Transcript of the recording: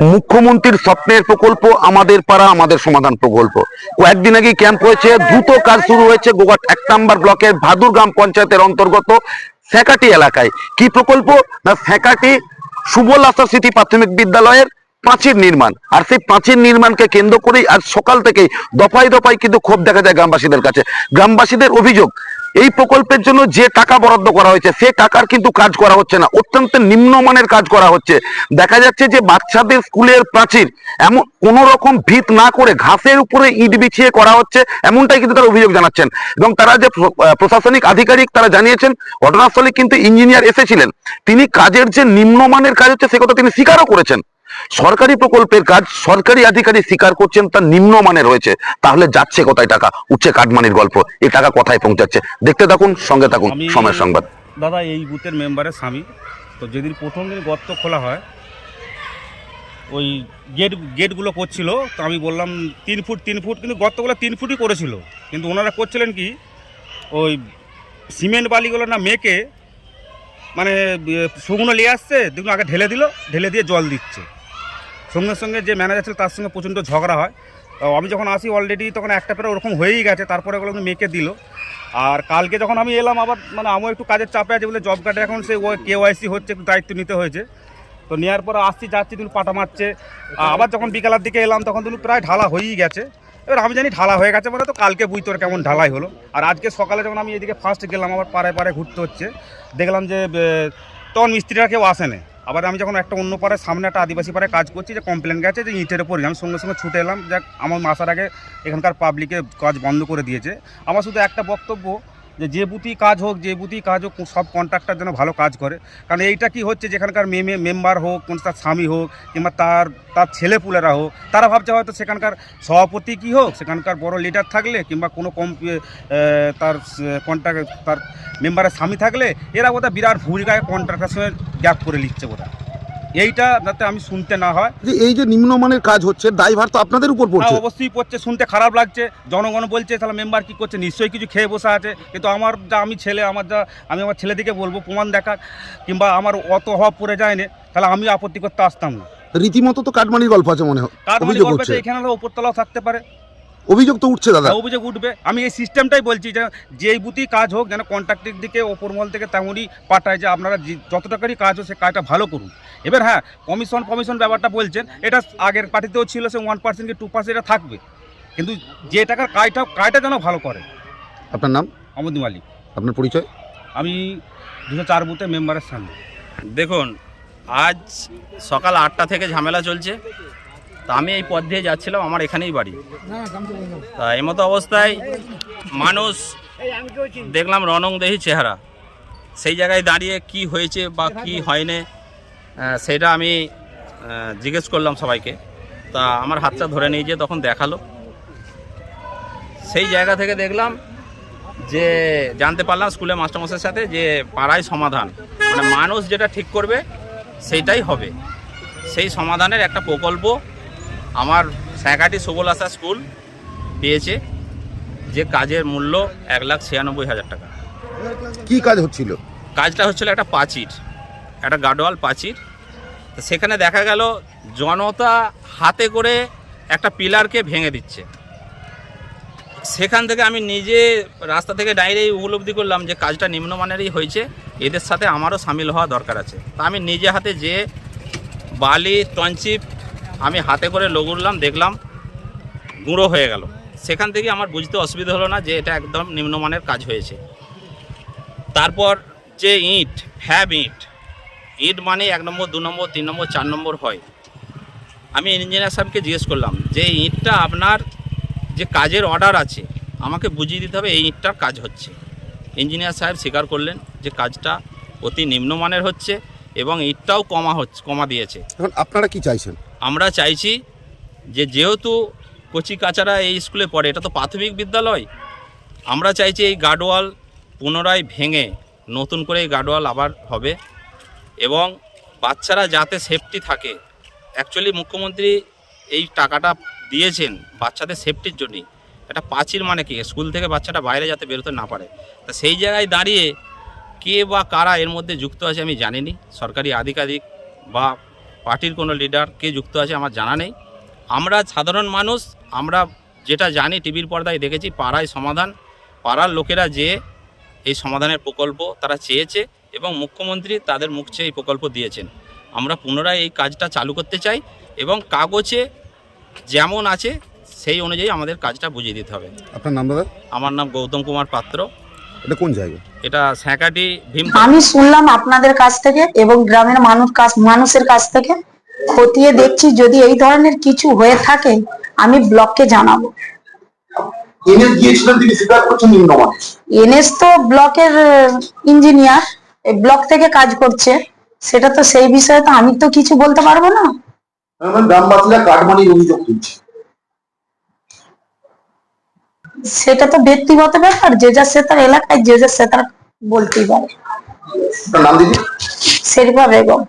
মুখ্যমন্ত্রীর স্বপ্নের প্রকল্প, আমাদের পাড়া, আমাদের সমাধান প্রকল্প। কয়েকদিন আগে ক্যাম্প হয়েছে দ্রুত কাজ শুরু হয়েছে গোঘাট এক নাম্বার ব্লকের ভাদুর গ্রাম পঞ্চায়েতের অন্তর্গত ফ্যাকাটি এলাকায়। কি প্রকল্প? না ফ্যাকাটি সুবল আশা স্মৃতি প্রাথমিক বিদ্যালয়ের পাঁচির নির্মাণ। আর সেই পাঁচির নির্মাণকে কেন্দ্র করেই আর সকাল থেকেই দফায় দফায় কিন্তু ক্ষোভ দেখা যায় গ্রামবাসীদের কাছে। গ্রামবাসীদের অভিযোগ, এই প্রকল্পের জন্য যে টাকা বরাদ্দ করা হয়েছে, সে টাকার কিন্তু কাজ করা হচ্ছে না। অত্যন্ত নিম্নমানের কাজ করা হচ্ছে। দেখা যাচ্ছে যে বাচ্চাদের স্কুলের প্রাচীর এমন কোন রকম ভিত না করে ঘাসের উপরে ইট বিছিয়ে করা হচ্ছে, এমনটাই কিন্তু তারা অভিযোগ জানাচ্ছেন। এবং তারা যে প্রশাসনিক আধিকারিক তারা জানিয়েছেন, ঘটনাস্থলে কিন্তু ইঞ্জিনিয়ার এসেছিলেন। তিনি কাজের যে নিম্নমানের কাজ হচ্ছে, সে কথা তিনি স্বীকারও করেছেন। সরকারি প্রকল্পের কাজ সরকারি আধিকারিক স্বীকার করছেন তার নিম্নমানের রয়েছে। তাহলে যাচ্ছে কোথায় টাকা? উঠছে কাটমানির গল্প। এই টাকা কোথায় পৌঁছাচ্ছে? দেখতে থাকুন সঙ্গে থাকুন সময়ের সংবাদ। দাদা এই বুথের মেম্বারের স্বামী। তো যেদিন প্রথম দিন গর্ত খোলা হয় ওই গেট গেটগুলো করছিল। তো আমি বললাম তিন ফুট তিন ফুট কিন্তু গর্তগুলো তিন ফুটই করেছিল। কিন্তু ওনারা করছিলেন কি ওই সিমেন্ট বালিগুলো না মেকে মানে শুকনো নিয়ে আসছে দেখুন আগে ঢেলে দিল ঢেলে দিয়ে জল দিচ্ছে। সঙ্গে সঙ্গে যে ম্যানেজার ছিল তার সঙ্গে প্রচণ্ড ঝগড়া হয়। আমি যখন আসি অলরেডি তখন একটা পেরে ওরকম হয়েই গেছে, তারপরে ওগুলো মেকে দিল। আর কালকে যখন আমি এলাম, আবার মানে আমিও একটু কাজের চাপে আছে বলে জব কার্ডে এখন সে কে ওয়াইসি হচ্ছে, একটু দায়িত্ব নিতে হয়েছে। তো নেওয়ার পরে আসছি, যাচ্ছি তুমি পাটা মারছে। আবার যখন বিকালের দিকে এলাম, তখন তুমি প্রায় ঢালা হয়েই গেছে। এবার আমি জানি ঢালা হয়ে গেছে মানে তো কালকে বুঝতে পারে কেমন ঢালাই হলো। আর আজকে সকালে যখন আমি এদিকে ফার্স্ট গেলাম, আবার পাড়ায় পাড়ায় ঘুরতে হচ্ছে, দেখলাম যে তখন মিস্ত্রিরা কেউ আসেনি আবার আমি যখন একটা অন্য পাড়ায়, সামনে একটা আদিবাসী পাড়ায় কাজ করছি, যে কমপ্লেন গেছে যে ইটের উপর আমি সঙ্গে সঙ্গে ছুটে এলাম। যাক, আমার মাসার আগে এখানকার পাবলিকে কাজ বন্ধ করে দিয়েছে। আমার শুধু একটা বক্তব্য যে যে বুথই কাজ হোক, যে বুথই কাজ হোক, সব কন্ট্রাক্টর যেন ভালো কাজ করে। কারণ এইটা কি হচ্ছে যেখানকার মেমে মেম্বার হোক, কোন তার স্বামী হোক, কিংবা তার তার ছেলেপুলেরা হোক, তারা ভাবছে হয়তো সেখানকার সভাপতি কি হোক, সেখানকার বড় লিডার থাকলে, কিংবা কোনো কম তার কন্ট্রাক্ট তার মেম্বারের স্বামী থাকলে, এরা বোধহয় বিরাট ভূমিকায় কন্ট্রাক্টার সঙ্গে গ্যাপ করে নিচ্ছে বোধহয়। এইটা যাতে আমি শুনতে না হয়। যে এই যে নিম্নমানের কাজ হচ্ছে দায়ভার তো আপনাদের উপর পড়ছে। হ্যাঁ, অবশ্যই পড়ছে শুনতে খারাপ লাগছে। জনগণ বলছে তাহলে মেম্বার কি করছে? নিশ্চয়ই কিছু খেয়ে বসে আছে। কিন্তু আমার যা আমি ছেলে আমার যা আমি আমার ছেলেদিকে বলব প্রমাণ দেখা কিংবা আমার অত অভাব পড়ে যায়নি তাহলে আমি আপত্তি করতে আসতাম না। রীতিমতো তো কাটমানির গল্প আছে মনে হয় মানে অভিযোগ গল্পে এখানে হলো উপরতলাও থাকতে পারে। অভিযোগ তো উঠছে দাদা। হ্যাঁ, অভিযোগ উঠবে। আমি এই সিস্টেমটাই বলছি যে যেই বুথই কাজ হোক যেন কন্ট্রাক্টের দিকে ওপর ওপরমল থেকে তেমনই পাঠায় যে আপনারা যে- যত টাকারই কাজ হোক সে কাজটা ভালো করুন। এবার হ্যাঁ কমিশন কমিশন ব্যাপারটা বলছেন এটা আগের পার্টিতেও ছিল সে ওয়ান পার্সেন্ট কি টু পার্সেন্ট এটা থাকবে। কিন্তু যে টাকার কাজটা কাজটা যেন ভালো করে। আপনার নাম? আমদি মালিক। আপনার পরিচয়? আমি দুশো চার বুথে মেম্বারের সামনে। দেখুন আজ সকাল আটটা থেকে ঝামেলা চলছে। তা আমি এই পথ দিয়ে যাচ্ছিলাম আমার এখানেই বাড়ি। তা এই মতো অবস্থায় মানুষ দেখলাম রণংদেহী চেহারা। সেই জায়গায় দাঁড়িয়ে কি হয়েছে বা কি হয়নি সেটা আমি জিজ্ঞেস করলাম সবাইকে। তা আমার হাতটা ধরে নিয়ে যেয়ে তখন দেখাল। সেই জায়গা থেকে দেখলাম যে জানতে পারলাম স্কুলে মাস্টারমশাইয়ের সাথে যে পাড়ায় সমাধান। মানে মানুষ যেটা ঠিক করবে সেইটাই হবে। সেই সমাধানের একটা প্রকল্প আমার স্যাকাটি সুবল আশা স্কুল পেয়েছে যে কাজের মূল্য এক লাখ ছিয়ানব্বই হাজার টাকা। কি কাজ হচ্ছিল? কাজটা হচ্ছিল একটা পাঁচির একটা গাডোয়াল পাঁচির। তো সেখানে দেখা গেল জনতা হাতে করে একটা পিলারকে ভেঙে দিচ্ছে। সেখান থেকে আমি নিজে রাস্তা থেকে ডাইরেক্ট উপলব্ধি করলাম যে কাজটা নিম্নমানেরই হয়েছে এদের সাথে আমারও সামিল হওয়া দরকার আছে। তা আমি নিজে হাতে যে বালি টনচিপ আমি হাতে করে লগুড়লাম দেখলাম গুঁড়ো হয়ে গেল। সেখান থেকে আমার বুঝতে অসুবিধা হলো না যে এটা একদম নিম্নমানের কাজ হয়েছে। তারপর যে ইট ফ্যাব ইট ইট মানে এক নম্বর, দু নম্বর, তিন নম্বর, চার নম্বর হয়। আমি ইঞ্জিনিয়ার সাহেবকে জিজ্ঞেস করলাম, যে ইটটা আপনার যে কাজের অর্ডার আছে, আমাকে বুঝিয়ে দিতে হবে এই ইটটার কাজ হচ্ছে। ইঞ্জিনিয়ার সাহেব স্বীকার করলেন যে কাজটা অতি নিম্নমানের হচ্ছে এবং ইটটাও কমা হচ্ছে, কমা দিয়েছে। এখন আপনারা কি চাইছেন? আমরা চাইছি যে যেহেতু কচি কাচারা এই স্কুলে পড়ে, এটা তো প্রাথমিক বিদ্যালয়, আমরা চাইছি এই গার্ডওয়াল পুনরায় ভেঙে নতুন করে এই গার্ডওয়াল আবার হবে এবং বাচ্চারা যাতে সেফটি থাকে। অ্যাকচুয়ালি মুখ্যমন্ত্রী এই টাকাটা দিয়েছেন বাচ্চাদের সেফটির জন্যই। এটা পাঁচির মানে কি? স্কুল থেকে বাচ্চাটা বাইরে যাতে বেরোতে না পারে। তা সেই জায়গায় দাঁড়িয়ে কে বা কারা এর মধ্যে যুক্ত আছে আমি জানিনি। সরকারি আধিকারিক বা পার্টির কোনো লিডার কে যুক্ত আছে আমার জানা নেই। আমরা সাধারণ মানুষ আমরা যেটা জানি টিভির পর্দায় দেখেছি পাড়ায় সমাধান পাড়ার লোকেরা যে এই সমাধানের প্রকল্প তারা চেয়েছে এবং মুখ্যমন্ত্রী তাদের মুখ চেয়ে এই প্রকল্প দিয়েছেন। আমরা পুনরায় এই কাজটা চালু করতে চাই এবং কাগজে যেমন আছে সেই অনুযায়ী আমাদের কাজটা বুঝিয়ে দিতে হবে। আপনার নাম দাদা? আমার নাম গৌতম কুমার পাত্র। এটা কোন জায়গা? এটা স্যাঁকাটি ভীম আমি শুনলাম আপনাদের কাছ থেকে এবং গ্রামের মানুষ কাছ মানুষের কাছ থেকে। খতিয়ে দেখছি যদি এই ধরনের কিছু হয়ে থাকে আমি ব্লককে জানাব। এনে গিয়েছিলেন তিনি স্বীকার করছেন নিম্নমানের। এনএস তো ব্লকের ইঞ্জিনিয়ার ব্লক থেকে কাজ করছে। সেটা তো সেই বিষয়ে তো আমি তো কিছু বলতে পারব না। গ্রামবাসীরা কাঠমানির অভিযোগ তুলছে। সেটা তো ব্যক্তিগত ব্যাপার যে যা সে তার এলাকায় যে যা সে তার বলতেই পারে। নাম দিদি? বেগম।